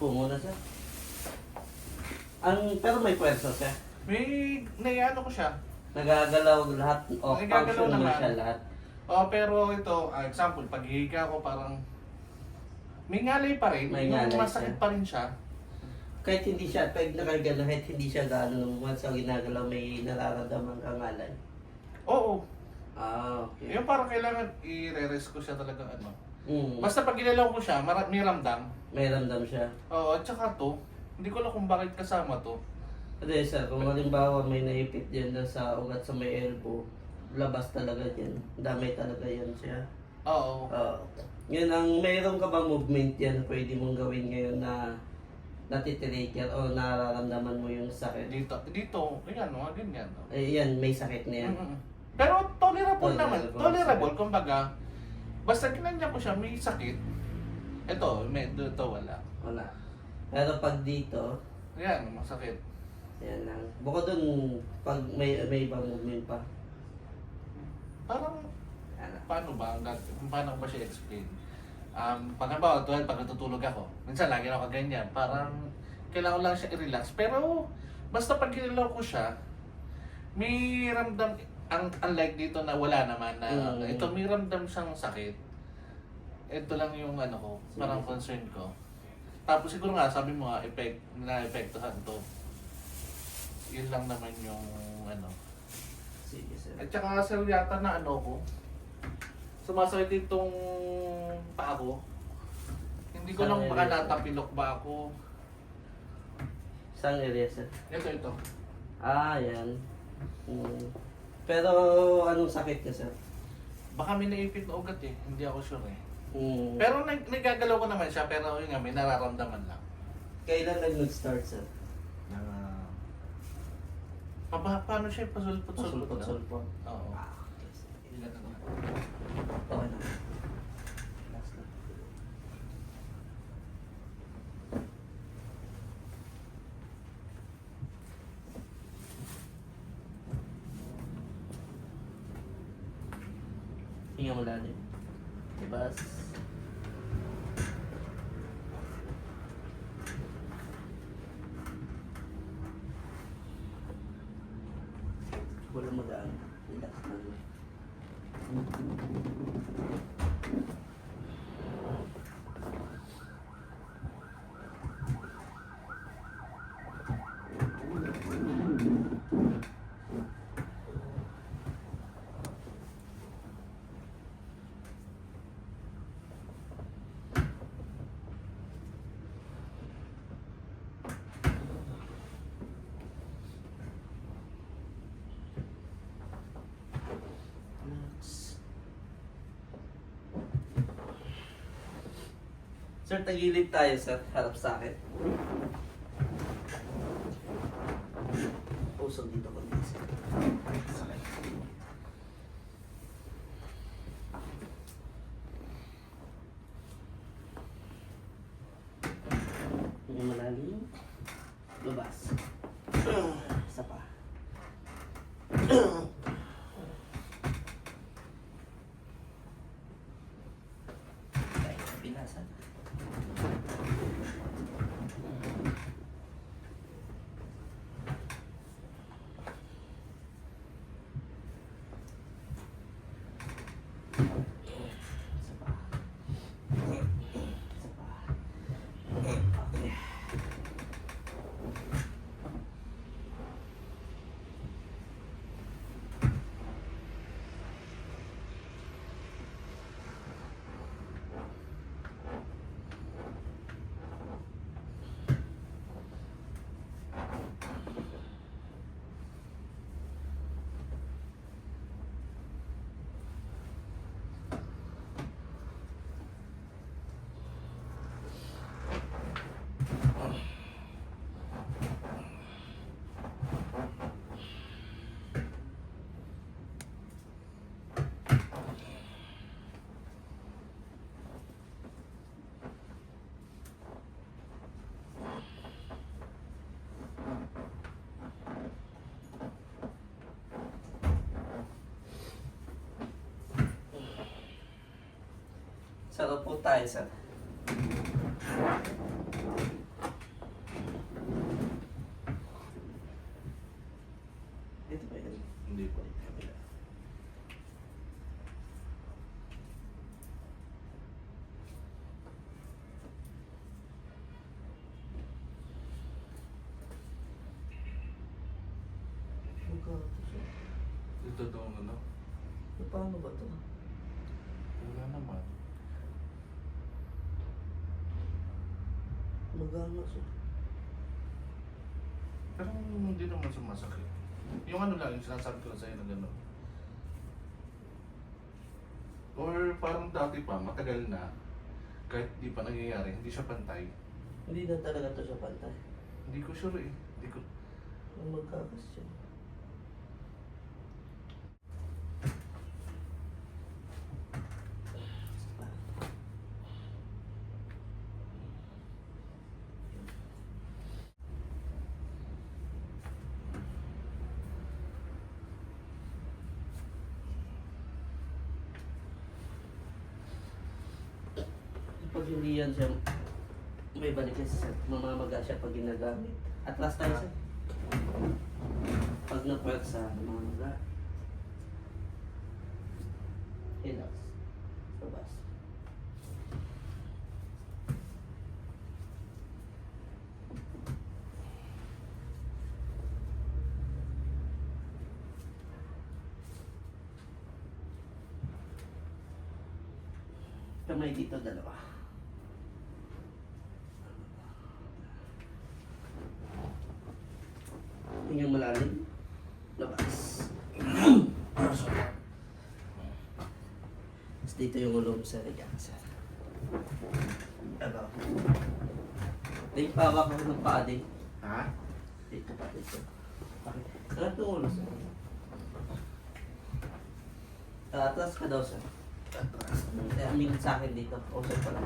po muna siya. Ang, pero may pwersa siya. May, naiano ko siya. Nagagalaw lahat. O, Nagagalaw function naman naman. siya lahat. Oh, pero ito, ah, example, pag hihiga ko parang may ngalay pa rin. May yung ngalay masakit siya. pa rin siya. Kahit hindi siya, pag nakagalaw, kahit hindi siya gaano once ang ginagalaw, may nararamdaman kang alay. Oo. Ah, okay. Yung parang kailangan i-re-rest ko siya talaga ano. Mm. Basta pag ginalaw ko siya, mara- may ramdam. May ramdam siya. Oo, at saka to, hindi ko alam kung bakit kasama to. Hindi sir, kung halimbawa may naipit dyan na sa ugat sa may elbow, labas talaga dyan. Damay talaga yan siya. Oo. Oo. yun ang, mayroon ka bang movement yan pwede mong gawin ngayon na natitrigger o nararamdaman mo yung sakit? Dito, dito, ayan, mga ganyan. no? Eh, yan, may sakit na yan. Mm-mm. Pero tolerable naman. Tolerable. Tolerable, kumbaga, basta kinanya ko siya, may sakit. Ito, may, ito wala. Wala. Pero pag dito, Ayan, masakit. yan lang. Bukod dun, pag may, may ibang movement pa. Parang, Ano? paano ba, ang gag- kung paano ba siya explain? Um, pag halimbawa, tulad pag natutulog ako, minsan lagi ako ganyan, parang kailangan ko lang siya i-relax. Pero, basta pag ginilaw ko siya, may ramdam, ang unlike dito na wala naman na, Mm. ito may ramdam siyang sakit. Ito lang yung ano ko, parang concern ko. Tapos siguro nga, sabi mo nga, effect, na-epektuhan to. Yun lang naman yung ano. Sige sir. At saka sir yata na ano ko, sumasakit itong paa ko. Hindi ko lang baka natapilok ba ako. Saan area sir? Ito, ito. Ah, yan. Mm. Pero anong sakit niya sir? Baka may naipit na ugat eh. Hindi ako sure eh. Mm. Pero nag nagagalaw ko naman siya, pero yun nga, may nararamdaman lang. Kailan nag-start sir? Pa pa- paano siya pasulpot-sulpot lang? Sulpot-sulpot. Oo. Ah, sige. Ilan na lang. Okay na. Last na. Hinga mo lalim. Ibas. Wala mo daan. Relax na. Relax. Sir, tagilid tayo, sir. Harap sa akin. Puso dito ko dito. Hindi malalim. Lubas. Isa pa. Sa loob po tayo sa... Ito ba yun? Hindi po. Kabila. Ito daw ano? Paano ba ito? Wala naman. Magana siya. Pero hindi naman sumasakit. Yung ano lang, yung sinasabi ko sa'yo na gano'n. Or parang dati pa, matagal na, kahit di pa nangyayari, hindi siya pantay. Hindi na talaga to siya pantay. Hindi ko sure eh. Hindi ko... Ang magkakas siya. Pag hindi yan siya, may balik siya sa mamamaga siya pag ginagamit. At last time sir, pag napwersa, mamamaga. Relax. Labas. Kamay dito dalawa. Tingnan malalim. Labas. Tapos dito yung ulo sa riga, sir. Ano? Dito pa ako ng paa din. Ha? Dito pa, dito. Bakit? Sarap yung ulo, sir. Ah, atras ka daw, sir. Atras. Eh, aming sa akin dito. Okay pa lang.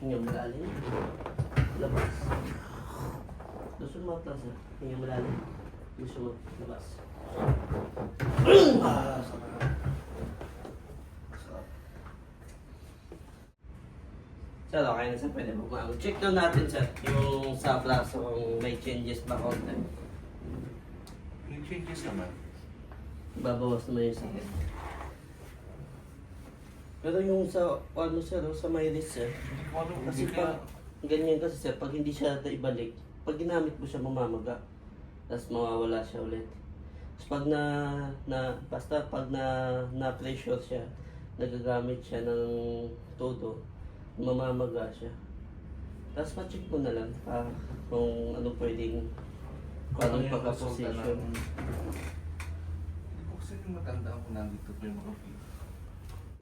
Hinga malalim. Labas. Gusto mo atlas na? Hinga malalim. Gusto mo labas. Ah. Sir, okay na sir. Pwede bumangon. Check na natin sir. Yung sa braso kung may changes ba konti. May changes naman. Babawas naman yung sakit. Pero yung sa, ano sir, sa may wrist sir, ko. Kasi Hindi ganyan kasi sir, pag hindi siya ibalik, pag ginamit mo siya mamamaga, tapos mawawala siya ulit. Tapos pag na, na, basta pag na, na pressure siya, nagagamit siya ng todo, mamamaga siya. Tapos ma-check mo na lang ah, kung ano pwedeng, kung anong yung pagka-position. Hindi ko kasi matandaan kung nandito pa mga.